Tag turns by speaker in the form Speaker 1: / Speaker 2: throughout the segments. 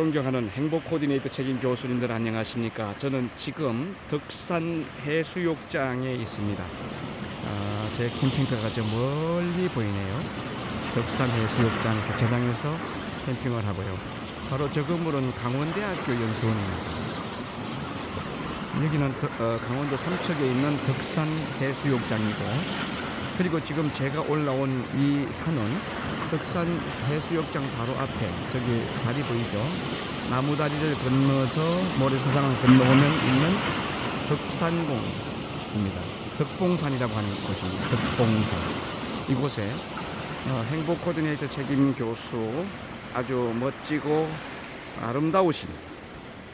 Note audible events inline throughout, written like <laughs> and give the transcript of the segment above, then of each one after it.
Speaker 1: 존경하는 행복 코디네이터 책임 교수님들 안녕하십니까? 저는 지금 덕산 해수욕장에 있습니다. 아, 제 캠핑카가 저 멀리 보이네요. 덕산 해수욕장 주차장에서 캠핑을 하고요. 바로 저 건물은 강원대학교 연수원입니다. 여기는 덕- 어, 강원도 삼척에 있는 덕산 해수욕장이고 그리고 지금 제가 올라온 이 산은 덕산 해수욕장 바로 앞에 저기 다리 보이죠? 나무 다리를 건너서 모래사장을 건너오면 있는 덕산공입니다. 덕봉산이라고 하는 곳입니다. 덕봉산. 이곳에 어, 행복 코디네이터 책임 교수 아주 멋지고 아름다우신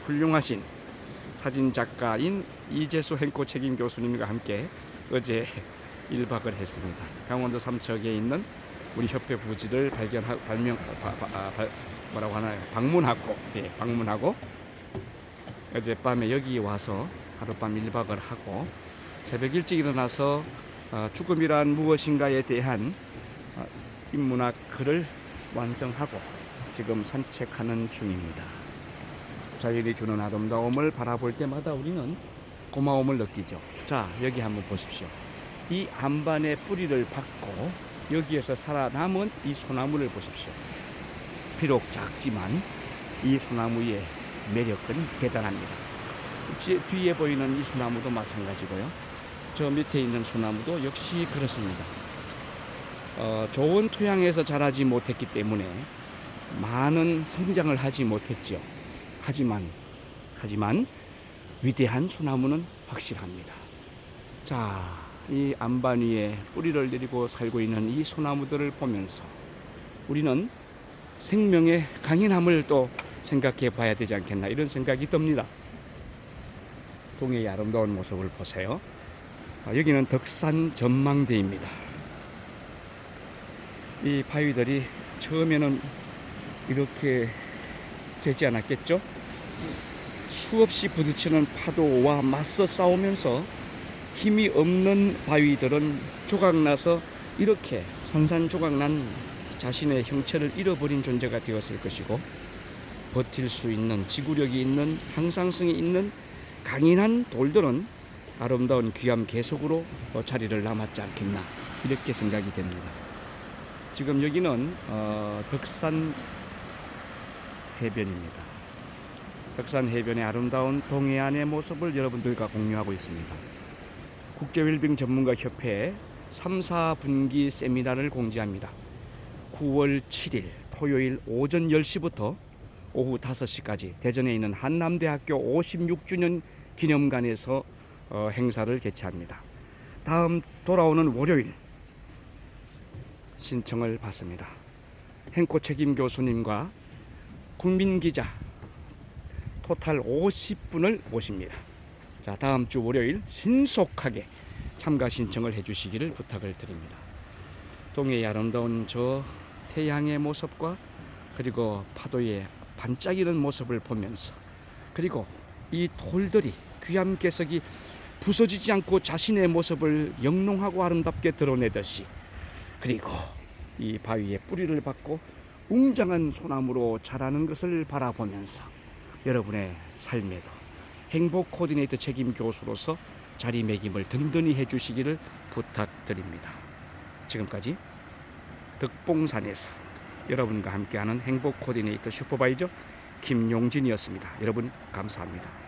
Speaker 1: 훌륭하신 사진 작가인 이재수 행코 책임 교수님과 함께 어제 <laughs> 1박을 했습니다. 강원도 삼척에 있는 우리 협회 부지를 발견하 발명 바, 바, 아, 발- 뭐라고 하나요? 방문하고 예, 방문하고 어젯밤에 여기 와서 하룻밤 1박을 하고 새벽 일찍 일어나서 어, 죽음이란 무엇인가에 대한 어, 인문학 글을 완성하고 지금 산책하는 중입니다. 자연이 주는 아름다움을 바라볼 때마다 우리는 고마움을 느끼죠. 자, 여기 한번 보십시오. 이 안반의 뿌리를 받고 여기에서 살아남은 이 소나무를 보십시오. 비록 작지만 이 소나무의 매력은 대단합니다. 뒤- 뒤에 보이는 이 소나무도 마찬가지고요. 저 밑에 있는 소나무도 역시 그렇습니다. 어, 좋은 토양에서 자라지 못했기 때문에 많은 성장을 하지 못했죠. 하지만 하지만 위대한 소나무는 확실합니다. 자, 이 안반 위에 뿌리를 내리고 살고 있는 이 소나무들을 보면서 우리는 생명의 강인함을 또 생각해 봐야 되지 않겠나 이런 생각이 듭니다. 동해의 아름다운 모습을 보세요. 아, 여기는 덕산 전망대입니다. 이 바위들이 처음에는 이렇게 되지 않았겠죠? 수없이 부딪히는 파도와 맞서 싸우면서 힘이 없는 바위들은 조각나서 이렇게 산산조각난 자신의 형체를 잃어버린 존재가 되었을 것이고 버틸 수 있는 지구력이 있는 항상성이 있는 강인한 돌들은 아름다운 귀함 계속으로 어, 자리를 남았지 않겠나 이렇게 생각이 됩니다. 지금 여기는 어, 덕산 해변입니다. 덕산 해변의 아름다운 동해안의 모습을 여러분들과 공유하고 있습니다. 국제웰빙 전문가 협회 3, 4분기 세미나를 공지합니다. 9월 7일 토요일 오전 10시부터 오후 5시까지 대전에 있는 한남대학교 56주년 기념관에서 어, 행사를 개최합니다. 다음 돌아오는 월요일 신청을 받습니다. 행코 책임 교수님과 국민 기자 토탈 50분을 모십니다. 자, 다음 주 월요일 신속하게 참가 신청을 해 주시기를 부탁을 드립니다. 동해의 아름다운 저 태양의 모습과 그리고 파도의 반짝이는 모습을 보면서 그리고 이 돌들이 귀함 개석이 부서지지 않고 자신의 모습을 영롱하고 아름답게 드러내듯이 그리고 이 바위에 뿌리를 받고 웅장한 소나무로 자라는 것을 바라보면서 여러분의 삶에도 행복 코디네이터 책임 교수로서 자리매김을 든든히 해주시기를 부탁드립니다. 지금까지 덕봉산에서 여러분과 함께하는 행복 코디네이터 슈퍼바이저 김용진이었습니다. 여러분 감사합니다.